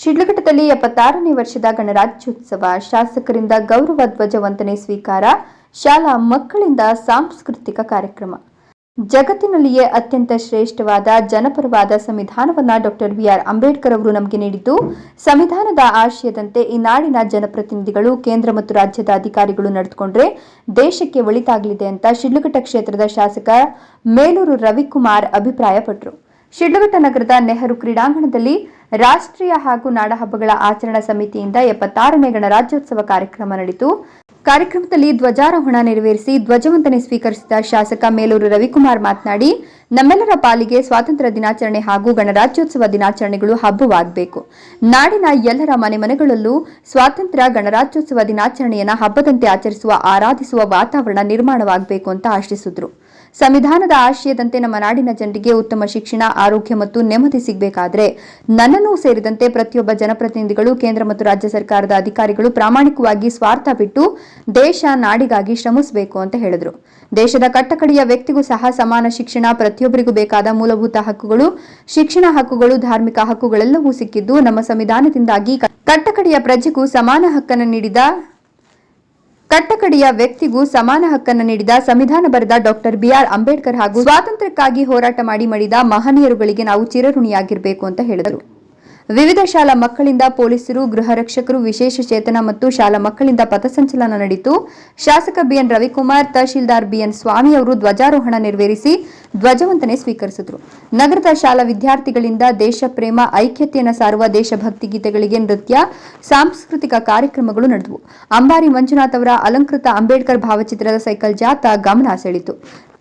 ಶಿಡ್ಲಘಟ್ಟದಲ್ಲಿ ಎಪ್ಪತ್ತಾರನೇ ವರ್ಷದ ಗಣರಾಜ್ಯೋತ್ಸವ ಶಾಸಕರಿಂದ ಗೌರವ ಧ್ವಜ ವಂದನೆ ಸ್ವೀಕಾರ, ಶಾಲಾ ಮಕ್ಕಳಿಂದ ಸಾಂಸ್ಕೃತಿಕ ಕಾರ್ಯಕ್ರಮ. ಜಗತ್ತಿನಲ್ಲಿಯೇ ಅತ್ಯಂತ ಶ್ರೇಷ್ಠವಾದ ಜನಪರವಾದ ಸಂವಿಧಾನವನ್ನ ಡಾಕ್ಟರ್ ಬಿಆರ್ ಅಂಬೇಡ್ಕರ್ ಅವರು ನಮಗೆ ನೀಡಿದ್ದು, ಸಂವಿಧಾನದ ಆಶಯದಂತೆ ಈ ನಾಡಿನ ಜನಪ್ರತಿನಿಧಿಗಳು, ಕೇಂದ್ರ ಮತ್ತು ರಾಜ್ಯದ ಅಧಿಕಾರಿಗಳು ನಡೆದುಕೊಂಡ್ರೆ ದೇಶಕ್ಕೆ ಒಳಿತಾಗಲಿದೆ ಅಂತ ಶಿಡ್ಲಘಟ್ಟ ಕ್ಷೇತ್ರದ ಶಾಸಕ ಮೇಲೂರು ರವಿಕುಮಾರ್ ಅಭಿಪ್ರಾಯಪಟ್ಟರು ಶಿಡ್ಲಘಟ್ಟ ನಗರದ ನೆಹರು ಕ್ರೀಡಾಂಗಣದಲ್ಲಿ ರಾಷ್ಟ್ರೀಯ ಹಾಗೂ ನಾಡಹಬ್ಬಗಳ ಆಚರಣಾ ಸಮಿತಿಯಿಂದ ಎಪ್ಪತ್ತಾರನೇ ಗಣರಾಜ್ಯೋತ್ಸವ ಕಾರ್ಯಕ್ರಮ ನಡೆಯಿತು. ಕಾರ್ಯಕ್ರಮದಲ್ಲಿ ಧ್ವಜಾರೋಹಣ ನೆರವೇರಿಸಿ ಧ್ವಜವಂದನೆ ಸ್ವೀಕರಿಸಿದ ಶಾಸಕ ಮೇಲೂರು ರವಿಕುಮಾರ್ ಮಾತನಾಡಿ, ನಮ್ಮೆಲ್ಲರ ಪಾಲಿಗೆ ಸ್ವಾತಂತ್ರ್ಯ ದಿನಾಚರಣೆ ಹಾಗೂ ಗಣರಾಜ್ಯೋತ್ಸವ ದಿನಾಚರಣೆಗಳು ಹಬ್ಬವಾಗಬೇಕು. ನಾಡಿನ ಎಲ್ಲರ ಮನೆ ಮನೆಗಳಲ್ಲೂ ಸ್ವಾತಂತ್ರ್ಯ ಗಣರಾಜ್ಯೋತ್ಸವ ದಿನಾಚರಣೆಯನ್ನ ಹಬ್ಬದಂತೆ ಆಚರಿಸುವ, ಆರಾಧಿಸುವ ವಾತಾವರಣ ನಿರ್ಮಾಣವಾಗಬೇಕು ಅಂತ ಆಶಿಸಿದ್ರು. ಸಂವಿಧಾನದ ಆಶಯದಂತೆ ನಮ್ಮ ನಾಡಿನ ಜನರಿಗೆ ಉತ್ತಮ ಶಿಕ್ಷಣ, ಆರೋಗ್ಯ ಮತ್ತು ನೆಮ್ಮದಿ ಸಿಗಬೇಕಾದರೆ ನನ್ನನ್ನೂ ಸೇರಿದಂತೆ ಪ್ರತಿಯೊಬ್ಬ ಜನಪ್ರತಿನಿಧಿಗಳು, ಕೇಂದ್ರ ಮತ್ತು ರಾಜ್ಯ ಸರ್ಕಾರದ ಅಧಿಕಾರಿಗಳು ಪ್ರಾಮಾಣಿಕವಾಗಿ ಸ್ವಾರ್ಥ ಬಿಟ್ಟು ದೇಶ ನಾಡಿಗಾಗಿ ಶ್ರಮಿಸಬೇಕು ಅಂತ ಹೇಳಿದರು. ದೇಶದ ಕಟ್ಟಕಡೆಯ ವ್ಯಕ್ತಿಗೂ ಸಹ ಸಮಾನ ಶಿಕ್ಷಣ, ಪ್ರತಿಯೊಬ್ಬರಿಗೂ ಬೇಕಾದ ಮೂಲಭೂತ ಹಕ್ಕುಗಳು, ಶಿಕ್ಷಣ ಹಕ್ಕುಗಳು, ಧಾರ್ಮಿಕ ಹಕ್ಕುಗಳೆಲ್ಲವೂ ಸಿಕ್ಕಿದ್ದು ನಮ್ಮ ಸಂವಿಧಾನದಿಂದಾಗಿ. ಕಟ್ಟಕಡೆಯ ಪ್ರಜೆಗೂ ಸಮಾನ ಹಕ್ಕನ್ನು ನೀಡಿದ ಕಟ್ಟಕಡೆಯ ವ್ಯಕ್ತಿಗೂ ಸಮಾನ ಹಕ್ಕನ್ನು ನೀಡಿದ ಸಂವಿಧಾನ ಬರೆದ ಡಾಕ್ಟರ್ ಬಿಆರ್ ಅಂಬೇಡ್ಕರ್ ಹಾಗೂ ಸ್ವಾತಂತ್ರ್ಯಕ್ಕಾಗಿ ಹೋರಾಟ ಮಾಡಿ ಮಡಿದ ಮಹನೀಯರುಗಳಿಗೆ ನಾವು ಚಿರಋಣಿಯಾಗಿರಬೇಕು ಅಂತ ಹೇಳಿದರು. ವಿವಿಧ ಶಾಲಾ ಮಕ್ಕಳಿಂದ ಪೊಲೀಸರು, ಗೃಹ ರಕ್ಷಕರು, ವಿಶೇಷ ಚೇತನ ಮತ್ತು ಶಾಲಾ ಮಕ್ಕಳಿಂದ ಪಥಸಂಚಲನ ನಡೆಯಿತು. ಶಾಸಕ ಬಿಎನ್ ರವಿಕುಮಾರ್, ತಹಶೀಲ್ದಾರ್ ಬಿಎನ್ ಸ್ವಾಮಿ ಅವರು ಧ್ವಜಾರೋಹಣ ನೆರವೇರಿಸಿ ಧ್ವಜವಂತನೆ ಸ್ವೀಕರಿಸಿದರು. ನಗರದ ಶಾಲಾ ವಿದ್ಯಾರ್ಥಿಗಳಿಂದ ದೇಶ ಪ್ರೇಮ, ಐಕ್ಯತೆಯನ್ನು ಸಾರುವ ದೇಶಭಕ್ತಿ ಗೀತೆಗಳಿಗೆ ನೃತ್ಯ, ಸಾಂಸ್ಕೃತಿಕ ಕಾರ್ಯಕ್ರಮಗಳು ನಡೆದವು. ಅಂಬಾರಿ ಮಂಜುನಾಥ್ ಅವರ ಅಲಂಕೃತ ಅಂಬೇಡ್ಕರ್ ಭಾವಚಿತ್ರದ ಸೈಕಲ್ ಜಾಥಾ ಗಮನ ಸೆಳೆಯಿತು.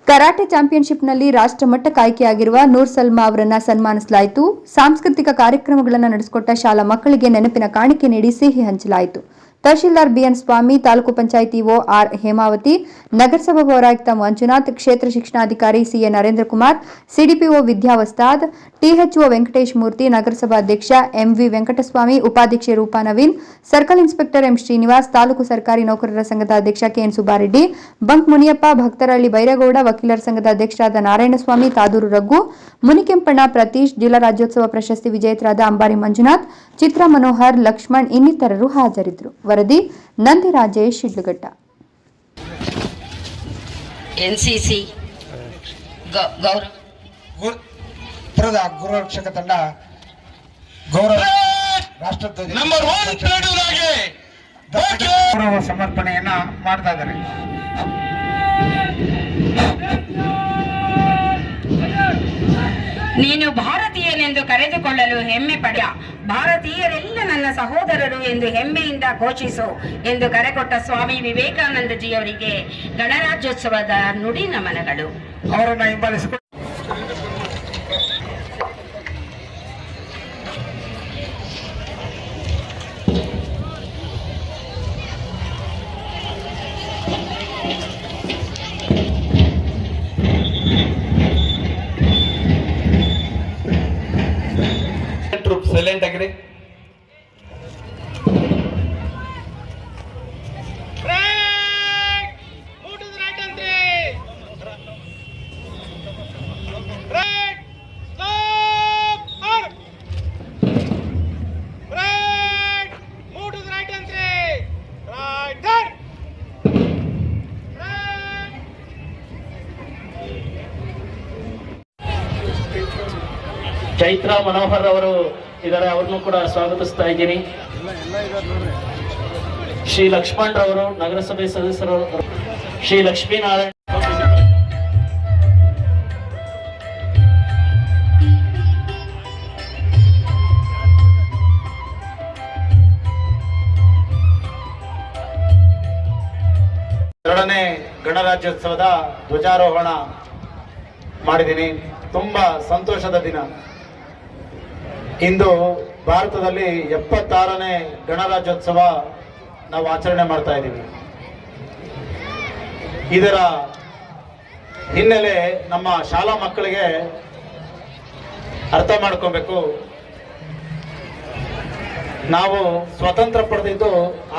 ಕರಾಟೆ ಚಾಂಪಿಯನ್ಶಿಪ್ನಲ್ಲಿ ರಾಷ್ಟ್ರಮಟ್ಟಕ್ಕೆ ಆಯ್ಕೆಯಾಗಿರುವ ನೂರ್ ಸಲ್ಮಾ ಅವರನ್ನ ಸನ್ಮಾನಿಸಲಾಯಿತು. ಸಾಂಸ್ಕೃತಿಕ ಕಾರ್ಯಕ್ರಮಗಳನ್ನು ನಡೆಸಿಕೊಟ್ಟ ಶಾಲಾ ಮಕ್ಕಳಿಗೆ ನೆನಪಿನ ಕಾಣಿಕೆ ನೀಡಿ ಸಿಹಿ ಹಂಚಲಾಯಿತು. ತಹಶೀಲ್ದಾರ್ ಬಿಎನ್ ಸ್ವಾಮಿ, ತಾಲೂಕು ಪಂಚಾಯಿತಿ ಒ ಆರ್ ಹೇಮಾವತಿ, ನಗರಸಭಾ ಪೌರಾಯುಕ್ತ ಮಂಜುನಾಥ್, ಕ್ಷೇತ್ರ ಶಿಕ್ಷಣಾಧಿಕಾರಿ ಸಿಎ ನರೇಂದ್ರ ಕುಮಾರ್ ಸಿಡಿಪಿಒ ವಿದ್ಯಾವಸ್ತಾದ್ ಟಿಎಚ್ಒ ವೆಂಕಟೇಶ್ ಮೂರ್ತಿ, ನಗರಸಭಾ ಅಧ್ಯಕ್ಷ ಎಂವಿ ವೆಂಕಟಸ್ವಾಮಿ, ಉಪಾಧ್ಯಕ್ಷೆ Roopa Naveen, circle inspector M Srinivas, ತಾಲೂಕು ಸರ್ಕಾರಿ ನೌಕರರ ಸಂಘದ ಅಧ್ಯಕ್ಷ ಕೆಎನ್ ಸುಬ್ಬಾರೆಡ್ಡಿ, ಬಂಕ್ ಮುನಿಯಪ್ಪ, ಭಕ್ತರಹಳ್ಳಿ ಬೈರೇಗೌಡ, ವಕೀಲರ ಸಂಘದ ಅಧ್ಯಕ್ಷರಾದ ನಾರಾಯಣಸ್ವಾಮಿ, ತಾದೂರು ರಘು, ಮುನಿಕೆಂಪಣ್ಣ ಪ್ರತೀಶ್, ಜಿಲ್ಲಾ ರಾಜ್ಯೋತ್ಸವ ಪ್ರಶಸ್ತಿ ವಿಜೇತರಾದ ಅಂಬಾರಿ ಮಂಜುನಾಥ್, ಚಿತ್ರ ಮನೋಹರ್, ಲಕ್ಷ್ಮಣ್ ಇನ್ನಿತರರು ಹಾಜರಿದ್ದರು. ವರದಿ Nandirajesh Shidlaghatta. NCC C C. ಗೌರವ. ಗು- ಪುರದ ಗುರುರಕ್ಷಕ ತಂಡ ಗೌರವ ರಾಷ್ಟ್ರಧ್ವಜ. ನಂಬರ್ ಗೌರವ ಸಮರ್ಪಣೆಯನ್ನ ಮಾಡ್ತಾ ಇದ್ದಾರೆ. ನೀನು ಭಾರತೀಯನೆಂದು ಕರೆದುಕೊಳ್ಳಲು ಹೆಮ್ಮೆ ಪಡೆಯ. ಭಾರತೀಯರೆಲ್ಲ ನನ್ನ ಸಹೋದರರು ಎಂದು ಹೆಮ್ಮೆಯಿಂದ ಘೋಷಿಸು ಎಂದು ಕರೆಕೊಟ್ಟ ಸ್ವಾಮಿ ವಿವೇಕಾನಂದಜಿಯವರಿಗೆ ಗಣರಾಜ್ಯೋತ್ಸವದ ನುಡಿ ನಮನಗಳು. ಅವರನ್ನು ಹಿಂಬಾಲಿಸಿಕೊಂಡು. ಟ್ರೂಪ್ ಸೈಲೆಂಟ್ ಆಗಿರಿ ಚೈತ್ರ ಮನೋಹರ್ ಅವರು ಇದ್ದಾರೆ, ಅವ್ರನ್ನು ಕೂಡ ಸ್ವಾಗತಿಸ್ತಾ ಇದ್ದೀನಿ. ಶ್ರೀ ಲಕ್ಷ್ಮಣ್ ರವರು, ನಗರಸಭೆ ಸದಸ್ಯರು, ಶ್ರೀ ಲಕ್ಷ್ಮೀನಾರಾಯಣ ಎರಡನೇ ಗಣರಾಜ್ಯೋತ್ಸವದ ಧ್ವಜಾರೋಹಣ ಮಾಡಿದ್ದೀನಿ. ತುಂಬಾ ಸಂತೋಷದ ದಿನ. ಇಂದು ಭಾರತದಲ್ಲಿ ಎಪ್ಪತ್ತಾರನೇ ಗಣರಾಜ್ಯೋತ್ಸವ ನಾವು ಆಚರಣೆ ಮಾಡ್ತಾ ಇದ್ದೀವಿ. ಇದರ ಹಿನ್ನೆಲೆ ನಮ್ಮ ಶಾಲಾ ಮಕ್ಕಳಿಗೆ ಅರ್ಥ ಮಾಡ್ಕೋಬೇಕು. ನಾವು ಸ್ವತಂತ್ರ ಪಡೆದಿದ್ದು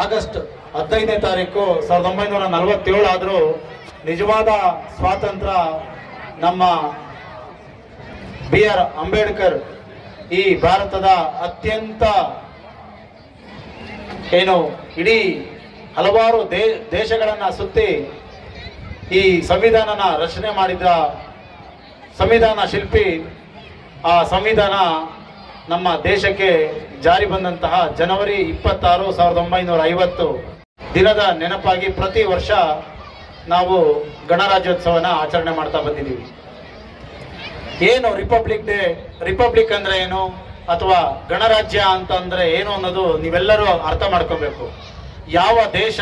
ಆಗಸ್ಟ್ ಹದಿನೈದನೇ ತಾರೀಕು ಸಾವಿರದ ಒಂಬೈನೂರ ನಲವತ್ತೇಳು ಆದರೂ ನಿಜವಾದ ಸ್ವಾತಂತ್ರ್ಯ ನಮ್ಮ ಬಿ ಆರ್ ಅಂಬೇಡ್ಕರ್ ಈ ಭಾರತದ ಅತ್ಯಂತ ಏನು ಇಡೀ ಹಲವಾರು ದೇ, ದೇಶಗಳನ್ನು ಸುತ್ತಿ ಈ ಸಂವಿಧಾನನ ರಚನೆ ಮಾಡಿದ ಸಂವಿಧಾನ ಶಿಲ್ಪಿ, ಆ ಸಂವಿಧಾನ ನಮ್ಮ ದೇಶಕ್ಕೆ ಜಾರಿ ಬಂದಂತಹ ಜನವರಿ ಇಪ್ಪತ್ತಾರು ಸಾವಿರದ ಒಂಬೈನೂರ ಐವತ್ತು ದಿನದ ನೆನಪಾಗಿ ಪ್ರತಿ ವರ್ಷ ನಾವು ಗಣರಾಜ್ಯೋತ್ಸವನ ಆಚರಣೆ ಮಾಡ್ತಾ ಬಂದಿದ್ದೀವಿ. ಏನು ರಿಪಬ್ಲಿಕ್ ಡೇ ರಿಪಬ್ಲಿಕ್ ಅಂದ್ರೆ ಏನು? ಅಥವಾ ಗಣರಾಜ್ಯ ಅಂತ ಅಂದ್ರೆ ಏನು ಅನ್ನೋದು ನೀವೆಲ್ಲರೂ ಅರ್ಥ ಮಾಡ್ಕೋಬೇಕು. ಯಾವ ದೇಶ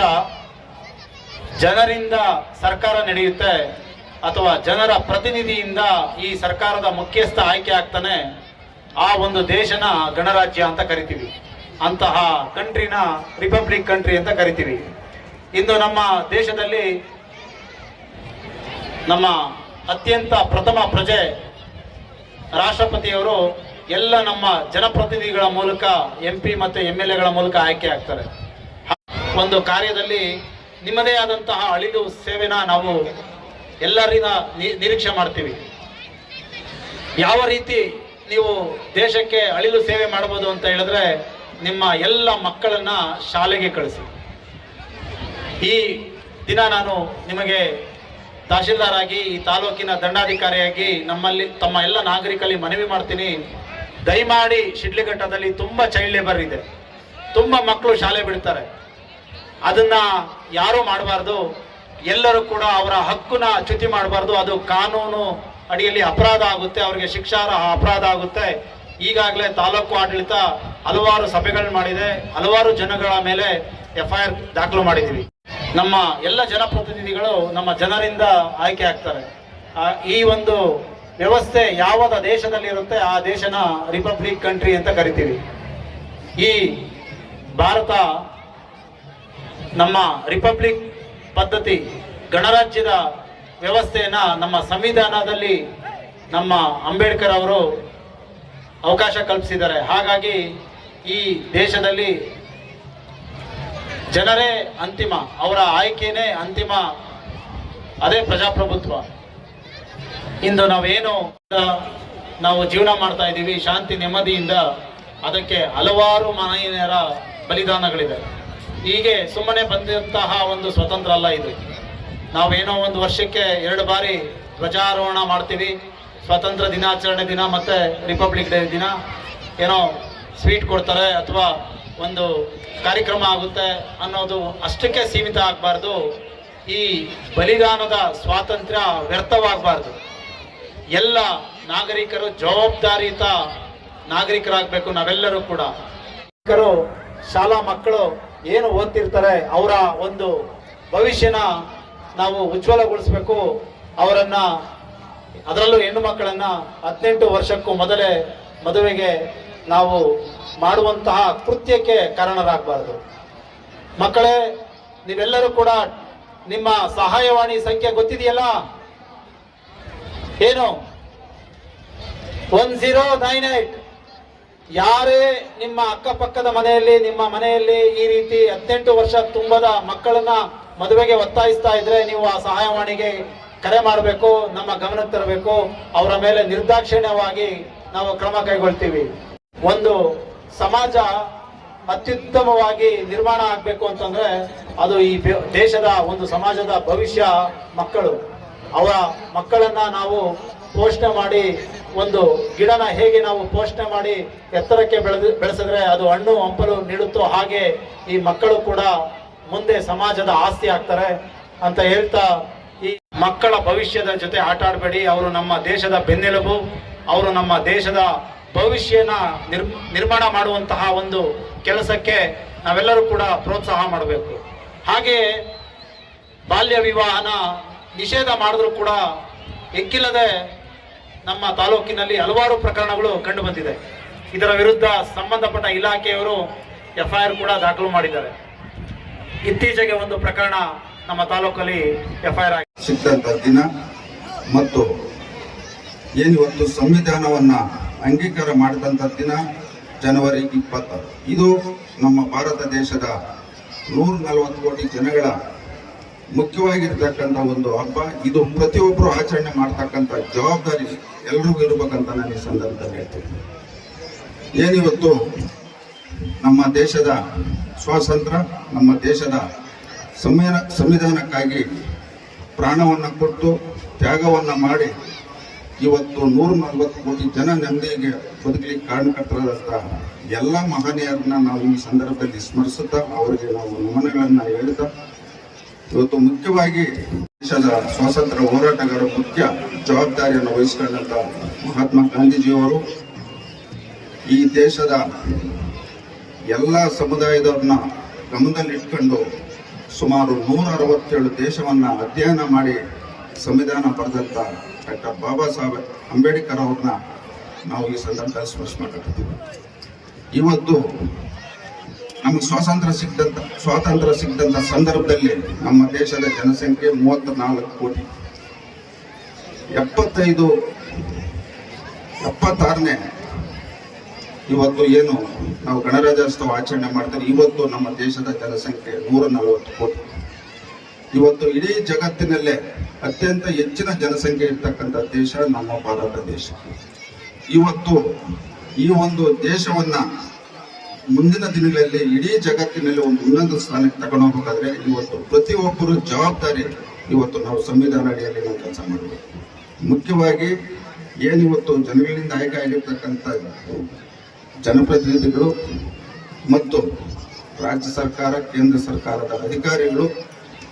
ಜನರಿಂದ ಸರ್ಕಾರ ನಡೆಯುತ್ತೆ ಅಥವಾ ಜನರ ಪ್ರತಿನಿಧಿಯಿಂದ ಈ ಸರ್ಕಾರದ ಮುಖ್ಯಸ್ಥ ಆಯ್ಕೆ ಆಗ್ತಾನೆ, ಆ ಒಂದು ದೇಶನ ಗಣರಾಜ್ಯ ಅಂತ ಕರಿತೀವಿ. ಅಂತಹ ಕಂಟ್ರಿನ ರಿಪಬ್ಲಿಕ್ ಕಂಟ್ರಿ ಅಂತ ಕರಿತೀವಿ. ಇಂದು ನಮ್ಮ ದೇಶದಲ್ಲಿ ನಮ್ಮ ಅತ್ಯಂತ ಪ್ರಥಮ ಪ್ರಜೆ ರಾಷ್ಟ್ರಪತಿಯವರು ಎಲ್ಲ ನಮ್ಮ ಜನಪ್ರತಿನಿಧಿಗಳ ಮೂಲಕ ಎಂ ಪಿ ಮತ್ತು ಎಂ ಎಲ್ ಎಗಳ ಮೂಲಕ ಆಯ್ಕೆ ಆಗ್ತಾರೆ. ಒಂದು ಕಾರ್ಯದಲ್ಲಿ ನಿಮ್ಮದೇ ಆದಂತಹ ಅಳಿಲು ಸೇವೆನ ನಾವು ಎಲ್ಲರಿಂದ ನಿರೀಕ್ಷೆ ಮಾಡ್ತೀವಿ. ಯಾವ ರೀತಿ ನೀವು ದೇಶಕ್ಕೆ ಅಳಿಲು ಸೇವೆ ಮಾಡ್ಬೋದು ಅಂತ ಹೇಳಿದ್ರೆ ನಿಮ್ಮ ಎಲ್ಲ ಮಕ್ಕಳನ್ನ ಶಾಲೆಗೆ ಕಳಿಸಿ. ಈ ದಿನ ನಾನು ನಿಮಗೆ ತಹಶೀಲ್ದಾರ್ ಆಗಿ ಈ ತಾಲೂಕಿನ ದಂಡಾಧಿಕಾರಿಯಾಗಿ ನಮ್ಮಲ್ಲಿ ತಮ್ಮ ಎಲ್ಲ ನಾಗರಿಕಲ್ಲಿ ಮನವಿ ಮಾಡ್ತೀನಿ. ದಯಮಾಡಿ ಶಿಡ್ಲಿಘಟ್ಟದಲ್ಲಿ ತುಂಬ ಚೈಲ್ಡ್ ಲೇಬರ್ ಇದೆ. ತುಂಬ ಮಕ್ಕಳು ಶಾಲೆ ಬಿಡ್ತಾರೆ. ಅದನ್ನ ಯಾರೂ ಮಾಡಬಾರ್ದು. ಎಲ್ಲರೂ ಕೂಡ ಅವರ ಹಕ್ಕುನ ಚ್ಯುತಿ ಮಾಡಬಾರ್ದು. ಅದು ಕಾನೂನು ಅಡಿಯಲ್ಲಿ ಅಪರಾಧ ಆಗುತ್ತೆ. ಅವರಿಗೆ ಶಿಕ್ಷಾರ್ಹ ಅಪರಾಧ ಆಗುತ್ತೆ. ಈಗಾಗಲೇ ತಾಲೂಕು ಆಡಳಿತ ಹಲವಾರು ಸಭೆಗಳನ್ನು ಮಾಡಿದೆ. ಹಲವಾರು ಜನಗಳ ಮೇಲೆ ಎಫ್ ಐ ಆರ್ ದಾಖಲು ಮಾಡಿದ್ದೀವಿ. ನಮ್ಮ ಎಲ್ಲ ಜನಪ್ರತಿನಿಧಿಗಳು ನಮ್ಮ ಜನರಿಂದ ಆಯ್ಕೆ ಆಗ್ತಾರೆ. ಈ ಒಂದು ವ್ಯವಸ್ಥೆ ಯಾವದ ದೇಶದಲ್ಲಿ ಇರುತ್ತೆ ಆ ದೇಶನ ರಿಪಬ್ಲಿಕ್ ಕಂಟ್ರಿ ಅಂತ ಕರಿತೀವಿ. ಈ ಭಾರತ ನಮ್ಮ ರಿಪಬ್ಲಿಕ್ ಪದ್ಧತಿ, ಗಣರಾಜ್ಯದ ವ್ಯವಸ್ಥೆಯನ್ನ ನಮ್ಮ ಸಂವಿಧಾನದಲ್ಲಿ ನಮ್ಮ ಅಂಬೇಡ್ಕರ್ ಅವರು ಅವಕಾಶ ಕಲ್ಪಿಸಿದ್ದಾರೆ. ಹಾಗಾಗಿ ಈ ದೇಶದಲ್ಲಿ ಜನರೇ ಅಂತಿಮ, ಅವರ ಆಯ್ಕೆನೇ ಅಂತಿಮ. ಅದೇ ಪ್ರಜಾಪ್ರಭುತ್ವ. ಇಂದು ನಾವೇನು ನಾವು ಜೀವನ ಮಾಡ್ತಾ ಇದ್ದೀವಿ, ಶಾಂತಿ ನೆಮ್ಮದಿಯಿಂದ ಅದಕ್ಕೆ ಹಲವಾರು ಮನೆಯರ ಬಲಿದಾನಗಳಿದೆ. ಹೀಗೆ ಸುಮ್ಮನೆ ಬಂದಂತಹ ಒಂದು ಸ್ವತಂತ್ರ ಅಲ್ಲ ಇದು. ನಾವೇನೋ ಒಂದು ವರ್ಷಕ್ಕೆ ಎರಡು ಬಾರಿ ಧ್ವಜಾರೋಹಣ ಮಾಡ್ತೀವಿ. ಸ್ವತಂತ್ರ ದಿನಾಚರಣೆ ದಿನ ಮತ್ತು ರಿಪಬ್ಲಿಕ್ ಡೇ ದಿನ. ಏನೋ ಸ್ವೀಟ್ ಕೊಡ್ತಾರೆ ಅಥವಾ ಒಂದು ಕಾರ್ಯಕ್ರಮ ಆಗುತ್ತೆ ಅನ್ನೋದು ಅಷ್ಟಕ್ಕೆ ಸೀಮಿತ ಆಗಬಾರ್ದು. ಈ ಬಲಿದಾನದ ಸ್ವಾತಂತ್ರ್ಯ ವ್ಯರ್ಥವಾಗಬಾರ್ದು. ಎಲ್ಲ ನಾಗರಿಕರು ಜವಾಬ್ದಾರಿಯುತ ನಾಗರಿಕರಾಗಬೇಕು ನಾವೆಲ್ಲರೂ ಕೂಡ. ಶಾಲಾ ಮಕ್ಕಳು ಏನು ಓದ್ತಿರ್ತಾರೆ ಅವರ ಒಂದು ಭವಿಷ್ಯನ ನಾವು ಉಜ್ವಲಗೊಳಿಸಬೇಕು. ಅವರನ್ನ, ಅದರಲ್ಲೂ ಹೆಣ್ಣು ಮಕ್ಕಳನ್ನ ಹದಿನೆಂಟು ವರ್ಷಕ್ಕೂ ಮೊದಲೇ ಮದುವೆಗೆ ನಾವು ಮಾಡುವಂತಹ ಕೃತ್ಯಕ್ಕೆ ಕಾರಣರಾಗಬಾರ್ದು. ಮಕ್ಕಳೇ, ನೀವೆಲ್ಲರೂ ಕೂಡ ನಿಮ್ಮ ಸಹಾಯವಾಣಿ ಸಂಖ್ಯೆ ಗೊತ್ತಿದೆಯಲ್ಲ? ಏನು? One zero nine eight. ಯಾರೇ ನಿಮ್ಮ ಅಕ್ಕಪಕ್ಕದ ಮನೆಯಲ್ಲಿ, ನಿಮ್ಮ ಮನೆಯಲ್ಲಿ ಈ ರೀತಿ ಹದಿನೆಂಟು ವರ್ಷ ತುಂಬದ ಮಕ್ಕಳನ್ನ ಮದುವೆಗೆ ಒತ್ತಾಯಿಸ್ತಾ ಇದ್ರೆ ನೀವು ಆ ಸಹಾಯವಾಣಿಗೆ ಕರೆ ಮಾಡಬೇಕು, ನಮ್ಮ ಗಮನಕ್ಕೆ ತರಬೇಕು, ಅವರ ಮೇಲೆ ನಿರ್ದಾಕ್ಷಿಣ್ಯವಾಗಿ ನಾವು ಕ್ರಮ ಕೈಗೊಳ್ತೀವಿ. ಒಂದು ಸಮಾಜ ಅತ್ಯುತ್ತಮವಾಗಿ ನಿರ್ಮಾಣ ಆಗಬೇಕು ಅಂತಂದ್ರೆ ಅದು ಈ ದೇಶದ ಒಂದು ಸಮಾಜದ ಭವಿಷ್ಯ ಮಕ್ಕಳು. ಅವರ ಮಕ್ಕಳನ್ನ ನಾವು ಪೋಷಣೆ ಮಾಡಿ ಒಂದು ಗಿಡನ ಹೇಗೆ ನಾವು ಪೋಷಣೆ ಮಾಡಿ ಎತ್ತರಕ್ಕೆ ಬೆಳೆದು, ಬೆಳೆಸಿದ್ರೆ ಅದು ಹಣ್ಣು ಹಂಪಲು ನೀಡುತ್ತೋ ಹಾಗೆ ಈ ಮಕ್ಕಳು ಕೂಡ ಮುಂದೆ ಸಮಾಜದ ಆಸ್ತಿ ಆಗ್ತಾರೆ ಅಂತ ಹೇಳ್ತಾ ಈ ಮಕ್ಕಳ ಭವಿಷ್ಯದ ಜೊತೆ ಆಟ ಆಡಬೇಡಿ. ಅವರು ನಮ್ಮ ದೇಶದ ಬೆನ್ನೆಲುಬು, ಅವರು ನಮ್ಮ ದೇಶದ ಭವಿಷ್ಯನ ನಿರ್ ನಿರ್ಮಾಣ ಮಾಡುವಂತಹ ಒಂದು ಕೆಲಸಕ್ಕೆ ನಾವೆಲ್ಲರೂ ಕೂಡ ಪ್ರೋತ್ಸಾಹ ಮಾಡಬೇಕು. ಹಾಗೆ ಬಾಲ್ಯ ವಿವಾಹನ ನಿಷೇಧ ಮಾಡಿದ್ರೂ ಕೂಡ ಎಕ್ಕಿಲ್ಲದೆ ನಮ್ಮ ತಾಲೂಕಿನಲ್ಲಿ ಹಲವಾರು ಪ್ರಕರಣಗಳು ಕಂಡು ಬಂದಿದೆ. ಇದರ ವಿರುದ್ಧ ಸಂಬಂಧಪಟ್ಟ ಇಲಾಖೆಯವರು ಎಫ್ಐಆರ್ ಕೂಡ ದಾಖಲು ಮಾಡಿದ್ದಾರೆ. ಇತ್ತೀಚೆಗೆ ಒಂದು ಪ್ರಕರಣ ನಮ್ಮ ತಾಲೂಕಲ್ಲಿ ಎಫ್ಐಆರ್ ಆಗಿದೆ ಸಿಕ್ಕಂತ ದಿನ ಮತ್ತು ಏನಿವತ್ತು ಸಂವಿಧಾನವನ್ನ ಅಂಗೀಕಾರ ಮಾಡಿದಂಥ ದಿನ ಜನವರಿ ಇಪ್ಪತ್ತಾರು ಇದು ನಮ್ಮ ಭಾರತ ದೇಶದ ನೂರ ನಲವತ್ತು ಕೋಟಿ ಜನಗಳ ಮುಖ್ಯವಾಗಿರ್ತಕ್ಕಂಥ ಒಂದು ಹಬ್ಬ. ಇದು ಪ್ರತಿಯೊಬ್ಬರು ಆಚರಣೆ ಮಾಡ್ತಕ್ಕಂಥ ಜವಾಬ್ದಾರಿ ಎಲ್ರಿಗೂ ಇರಬೇಕಂತ ನಾನು ಈ ಸಂದರ್ಭದಲ್ಲಿ ಹೇಳ್ತೀನಿ. ಏನಿವತ್ತು ನಮ್ಮ ದೇಶದ ಸ್ವಾತಂತ್ರ್ಯ, ನಮ್ಮ ದೇಶದ ಸಂವಿಧಾನ ಸಂವಿಧಾನಕ್ಕಾಗಿ ಪ್ರಾಣವನ್ನು ಕೊಟ್ಟು ತ್ಯಾಗವನ್ನು ಮಾಡಿ ಇವತ್ತು ನೂರ ನಲವತ್ತು ಕೋಟಿ ಜನ ನೆಮ್ಮದಿಗೆ ಬದುಕಲಿಕ್ಕೆ ಕಾರಣಕರ್ತರಾದಂಥ ಎಲ್ಲ ಮಹನೀಯರನ್ನ ನಾವು ಈ ಸಂದರ್ಭದಲ್ಲಿ ಸ್ಮರಿಸುತ್ತಾ ಅವರಿಗೆ ನಾವು ನಮನಗಳನ್ನು ಹೇಳ್ತಾ, ಇವತ್ತು ಮುಖ್ಯವಾಗಿ ದೇಶದ ಸ್ವಾತಂತ್ರ್ಯ ಹೋರಾಟಗಾರ ಮುಖ್ಯ ಜವಾಬ್ದಾರಿಯನ್ನು ವಹಿಸಿಕೊಂಡಂತಹ ಮಹಾತ್ಮ ಗಾಂಧೀಜಿಯವರು, ಈ ದೇಶದ ಎಲ್ಲ ಸಮುದಾಯದವ್ರನ್ನ ಗಮನದಲ್ಲಿಟ್ಕೊಂಡು ಸುಮಾರು ನೂರ ಅರವತ್ತೇಳು ದೇಶವನ್ನ ಅಧ್ಯಯನ ಮಾಡಿ ಸಂವಿಧಾನ ಪಡೆದಂತ ಡಾಕ್ಟರ್ ಬಾಬಾ ಸಾಹೇಬ್ ಅಂಬೇಡ್ಕರ್ ಅವ್ರನ್ನ ನಾವು ಈ ಸಂದರ್ಭದಲ್ಲಿ ಸ್ಮರಿಸ್ಮಾಡ್ತೀವಿ ಇವತ್ತು ನಮಗೆ ಸ್ವಾತಂತ್ರ್ಯ ಸಿಕ್ಕಂತ ಸ್ವಾತಂತ್ರ್ಯ ಸಿಕ್ಕಂತ ಸಂದರ್ಭದಲ್ಲಿ ನಮ್ಮ ದೇಶದ ಜನಸಂಖ್ಯೆ ಮೂವತ್ತ ನಾಲ್ಕು ಕೋಟಿ. ಎಪ್ಪತ್ತೈದು, ಎಪ್ಪತ್ತಾರನೇ ಇವತ್ತು ಏನು ನಾವು ಗಣರಾಜ್ಯೋತ್ಸವ ಆಚರಣೆ ಮಾಡ್ತಾರೆ ಇವತ್ತು ನಮ್ಮ ದೇಶದ ಜನಸಂಖ್ಯೆ ನೂರ ನಲವತ್ತು ಕೋಟಿ. ಇವತ್ತು ಇಡೀ ಜಗತ್ತಿನಲ್ಲೇ ಅತ್ಯಂತ ಹೆಚ್ಚಿನ ಜನಸಂಖ್ಯೆ ಇರ್ತಕ್ಕಂಥ ದೇಶ ನಮ್ಮ ಭಾರತ ದೇಶ. ಇವತ್ತು ಈ ಒಂದು ದೇಶವನ್ನ ಮುಂದಿನ ದಿನಗಳಲ್ಲಿ ಇಡೀ ಜಗತ್ತಿನಲ್ಲಿ ಒಂದು ಉನ್ನತ ಸ್ಥಾನಕ್ಕೆ ತಗೊಂಡು ಹೋಗ್ಬೇಕಾದ್ರೆ ಇವತ್ತು ಪ್ರತಿಯೊಬ್ಬರು ಜವಾಬ್ದಾರಿ ಇವತ್ತು ನಾವು ಸಂವಿಧಾನ ಅಡಿಯಲ್ಲಿ ನಾವು ಕೆಲಸ ಮಾಡಬೇಕು. ಮುಖ್ಯವಾಗಿ ಏನಿವತ್ತು ಜನಗಳಿಂದ ಆಯ್ಕೆ ಆಗಿರ್ತಕ್ಕಂಥ ಜನಪ್ರತಿನಿಧಿಗಳು ಮತ್ತು ರಾಜ್ಯ ಸರ್ಕಾರ, ಕೇಂದ್ರ ಸರ್ಕಾರದ ಅಧಿಕಾರಿಗಳು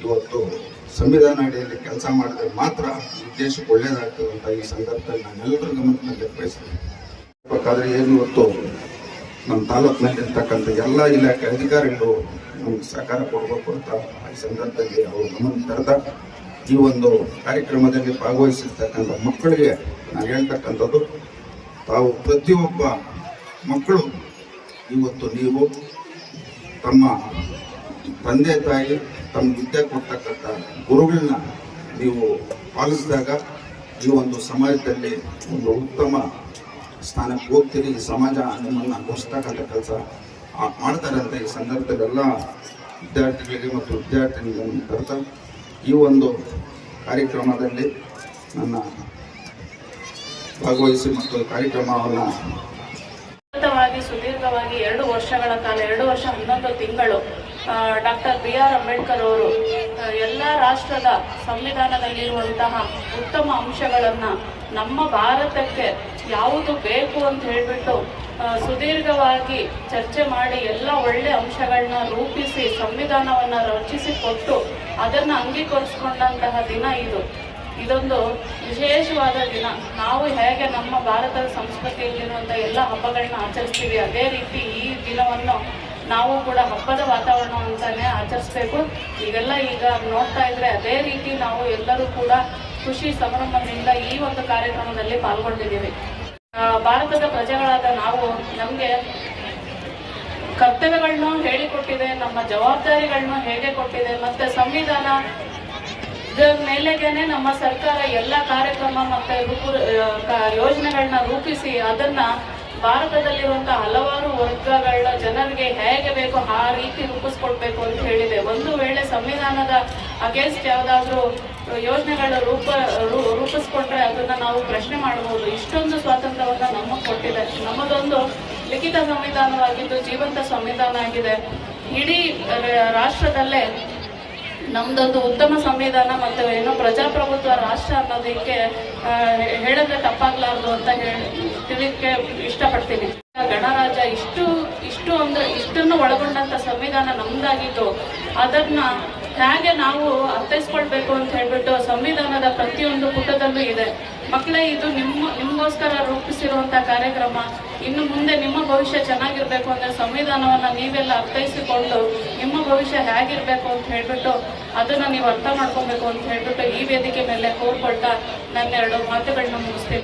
ಇವತ್ತು ಸಂವಿಧಾನ ಅಡಿಯಲ್ಲಿ ಕೆಲಸ ಮಾಡಿದ್ರೆ ಮಾತ್ರ ದೇಶಕ್ಕೆ ಒಳ್ಳೇದಾಗ್ತದೆ ಅಂತ ಈ ಸಂದರ್ಭದಲ್ಲಿ ನಾನೆಲ್ಲರ ಗಮನದಲ್ಲಿ ಬಯಸ್ತೇನೆ ಬೇಕಾದ್ರೆ ಏನು ಇವತ್ತು ನಮ್ಮ ತಾಲೂಕಿನಲ್ಲಿರ್ತಕ್ಕಂಥ ಎಲ್ಲ ಇಲಾಖೆ ಅಧಿಕಾರಿಗಳು ನಮ್ಗೆ ಸಹಕಾರ ಕೊಡಬೇಕು ಅಂತ ಈ ಸಂದರ್ಭದಲ್ಲಿ ಅವರು ಗಮನ ತರದ. ಈ ಒಂದು ಕಾರ್ಯಕ್ರಮದಲ್ಲಿ ಭಾಗವಹಿಸಿರ್ತಕ್ಕಂಥ ಮಕ್ಕಳಿಗೆ ನಾನು ಹೇಳ್ತಕ್ಕಂಥದ್ದು, ತಾವು ಪ್ರತಿಯೊಬ್ಬ ಮಕ್ಕಳು ಇವತ್ತು ನೀವು, ತಮ್ಮ ತಂದೆ ತಾಯಿ ತಮ್ಮ ವಿದ್ಯೆ ಕೊಡ್ತಕ್ಕಂಥ ಗುರುಗಳನ್ನ ನೀವು ಪಾಲಿಸಿದಾಗ ಈ ಒಂದು ಸಮಾಜದಲ್ಲಿ ಒಂದು ಉತ್ತಮ ಸ್ಥಾನಕ್ಕೆ ಹೋಗ್ತೀರಿ. ಈ ಸಮಾಜ ನಿಮ್ಮನ್ನು ಘೋಷಿಸ್ತಕ್ಕಂಥ ಕೆಲಸ ಮಾಡ್ತಾರೆ ಅಂತ ಈ ಸಂದರ್ಭದಲ್ಲಿ ಎಲ್ಲ ವಿದ್ಯಾರ್ಥಿಗಳಿಗೆ ಮತ್ತು ವಿದ್ಯಾರ್ಥಿನಿಗಳನ್ನು ಕರೆತ ಈ ಒಂದು ಕಾರ್ಯಕ್ರಮದಲ್ಲಿ ನನ್ನ ಭಾಗವಹಿಸಿ ಮತ್ತು ಕಾರ್ಯಕ್ರಮವನ್ನು ಸುದೀರ್ಘವಾಗಿ ಎರಡು ವರ್ಷಗಳ ಕಾಲ, ಎರಡು ವರ್ಷ ಹನ್ನೊಂದು ತಿಂಗಳು ಡಾಕ್ಟರ್ ಬಿ ಆರ್ ಅಂಬೇಡ್ಕರ್ ಅವರು ಎಲ್ಲ ರಾಷ್ಟ್ರದ ಸಂವಿಧಾನದಲ್ಲಿರುವಂತಹ ಉತ್ತಮ ಅಂಶಗಳನ್ನು ನಮ್ಮ ಭಾರತಕ್ಕೆ ಯಾವುದು ಬೇಕು ಅಂತ ಹೇಳಿಬಿಟ್ಟು ಸುದೀರ್ಘವಾಗಿ ಚರ್ಚೆ ಮಾಡಿ ಎಲ್ಲ ಒಳ್ಳೆ ಅಂಶಗಳನ್ನ ರೂಪಿಸಿ ಸಂವಿಧಾನವನ್ನು ರಚಿಸಿಕೊಟ್ಟು ಅದನ್ನು ಅಂಗೀಕರಿಸಿಕೊಂಡಂತಹ ದಿನ ಇದು. ಇದೊಂದು ವಿಶೇಷವಾದ ದಿನ. ನಾವು ಹೇಗೆ ನಮ್ಮ ಭಾರತದ ಸಂಸ್ಕೃತಿಯಲ್ಲಿರುವಂಥ ಎಲ್ಲ ಹಬ್ಬಗಳನ್ನ ಆಚರಿಸ್ತೀವಿ, ಅದೇ ರೀತಿ ಈ ದಿನವನ್ನು ನಾವು ಕೂಡ ಹಬ್ಬದ ವಾತಾವರಣ ಅಂತಾನೆ ಆಚರಿಸ್ಬೇಕು. ಈಗೆಲ್ಲ ಈಗ ನೋಡ್ತಾ ಇದ್ರೆ ಅದೇ ರೀತಿ ನಾವು ಎಲ್ಲರೂ ಕೂಡ ಖುಷಿ, ಸಂಭ್ರಮದಿಂದ ಈ ಒಂದು ಕಾರ್ಯಕ್ರಮದಲ್ಲಿ ಪಾಲ್ಗೊಂಡಿದ್ದೀವಿ. ಭಾರತದ ಪ್ರಜೆಗಳಾದ ನಾವು, ನಮಗೆ ಕರ್ತವ್ಯಗಳನ್ನೂ ಹೇಳಿಕೊಟ್ಟಿದೆ, ನಮ್ಮ ಜವಾಬ್ದಾರಿಗಳನ್ನೂ ಹೇಗೆ ಕೊಟ್ಟಿದೆ, ಮತ್ತೆ ಸಂವಿಧಾನ ಮೇಲೆಗೇನೆ ನಮ್ಮ ಸರ್ಕಾರ ಎಲ್ಲ ಕಾರ್ಯಕ್ರಮ ಮತ್ತೆ ಯೋಜನೆಗಳನ್ನ ರೂಪಿಸಿ ಅದನ್ನ ಭಾರತದಲ್ಲಿರುವಂತಹ ಹಲವಾರು ವರ್ಗಗಳ ಜನರಿಗೆ ಹೇಗೆ ಬೇಕೋ ಆ ರೀತಿ ರೂಪಿಸ್ಕೊಡ್ಬೇಕು ಅಂತ ಹೇಳಿದೆ. ಒಂದು ವೇಳೆ ಸಂವಿಧಾನದ ಅಗೇನ್ಸ್ಟ್ ಯಾವುದಾದ್ರೂ ಯೋಜನೆಗಳ ರೂಪ ರೂಪಿಸ್ಕೊಂಡ್ರೆ ಅದನ್ನ ನಾವು ಪ್ರಶ್ನೆ ಮಾಡಬಹುದು. ಇಷ್ಟೊಂದು ಸ್ವಾತಂತ್ರ್ಯವನ್ನ ನಮಗೆ ಕೊಟ್ಟಿದೆ. ನಮ್ಮದೊಂದು ಲಿಖಿತ ಸಂವಿಧಾನವಾಗಿದ್ದು ಜೀವಂತ ಸಂವಿಧಾನ ಆಗಿದೆ. ಇಡೀ ರಾಷ್ಟ್ರದಲ್ಲೇ ನಮ್ದೊಂದು ಉತ್ತಮ ಸಂವಿಧಾನ ಮತ್ತು ಏನು ಪ್ರಜಾಪ್ರಭುತ್ವ ರಾಷ್ಟ್ರ ಅನ್ನೋದಕ್ಕೆ ಹೇಳಿದ್ರೆ ತಪ್ಪಾಗ್ಲಾರ್ದು ಅಂತ ಹೇಳಿ ಇಷ್ಟಪಡ್ತೀನಿ. ಗಣರಾಜ್ಯ ಇಷ್ಟು ಇಷ್ಟು ಅಂದ್ರೆ ಇಷ್ಟನ್ನು ಒಳಗೊಂಡಂತ ಸಂವಿಧಾನ ನಮ್ದಾಗಿದ್ದು, ಅದನ್ನ ಹೇಗೆ ನಾವು ಅರ್ಥೈಸ್ಕೊಳ್ಬೇಕು ಅಂತ ಹೇಳ್ಬಿಟ್ಟು ಸಂವಿಧಾನದ ಪ್ರತಿಯೊಂದು ಪುಟದಲ್ಲೂ ಇದೆ. ಮಕ್ಕಳೇ, ಇದು ನಿಮ್ಮ, ನಿಮಗೋಸ್ಕರ ರೂಪಿಸಿರುವಂಥ ಕಾರ್ಯಕ್ರಮ. ಇನ್ನು ಮುಂದೆ ನಿಮ್ಮ ಭವಿಷ್ಯ ಚೆನ್ನಾಗಿರಬೇಕು ಅಂದರೆ ಸಂವಿಧಾನವನ್ನು ನೀವೆಲ್ಲ ಅರ್ಥೈಸಿಕೊಂಡು ನಿಮ್ಮ ಭವಿಷ್ಯ ಹೇಗಿರಬೇಕು ಅಂತ ಹೇಳಿಬಿಟ್ಟು ಅದನ್ನು ನೀವು ಅರ್ಥ ಮಾಡ್ಕೊಬೇಕು ಅಂತ ಹೇಳಿಬಿಟ್ಟು ಈ ವೇದಿಕೆ ಮೇಲೆ ಕೋರ್ಕೊಳ್ತಾ ನನ್ನೆರಡು ಮಾತುಗಳನ್ನ ಮುಗಿಸ್ತೀನಿ.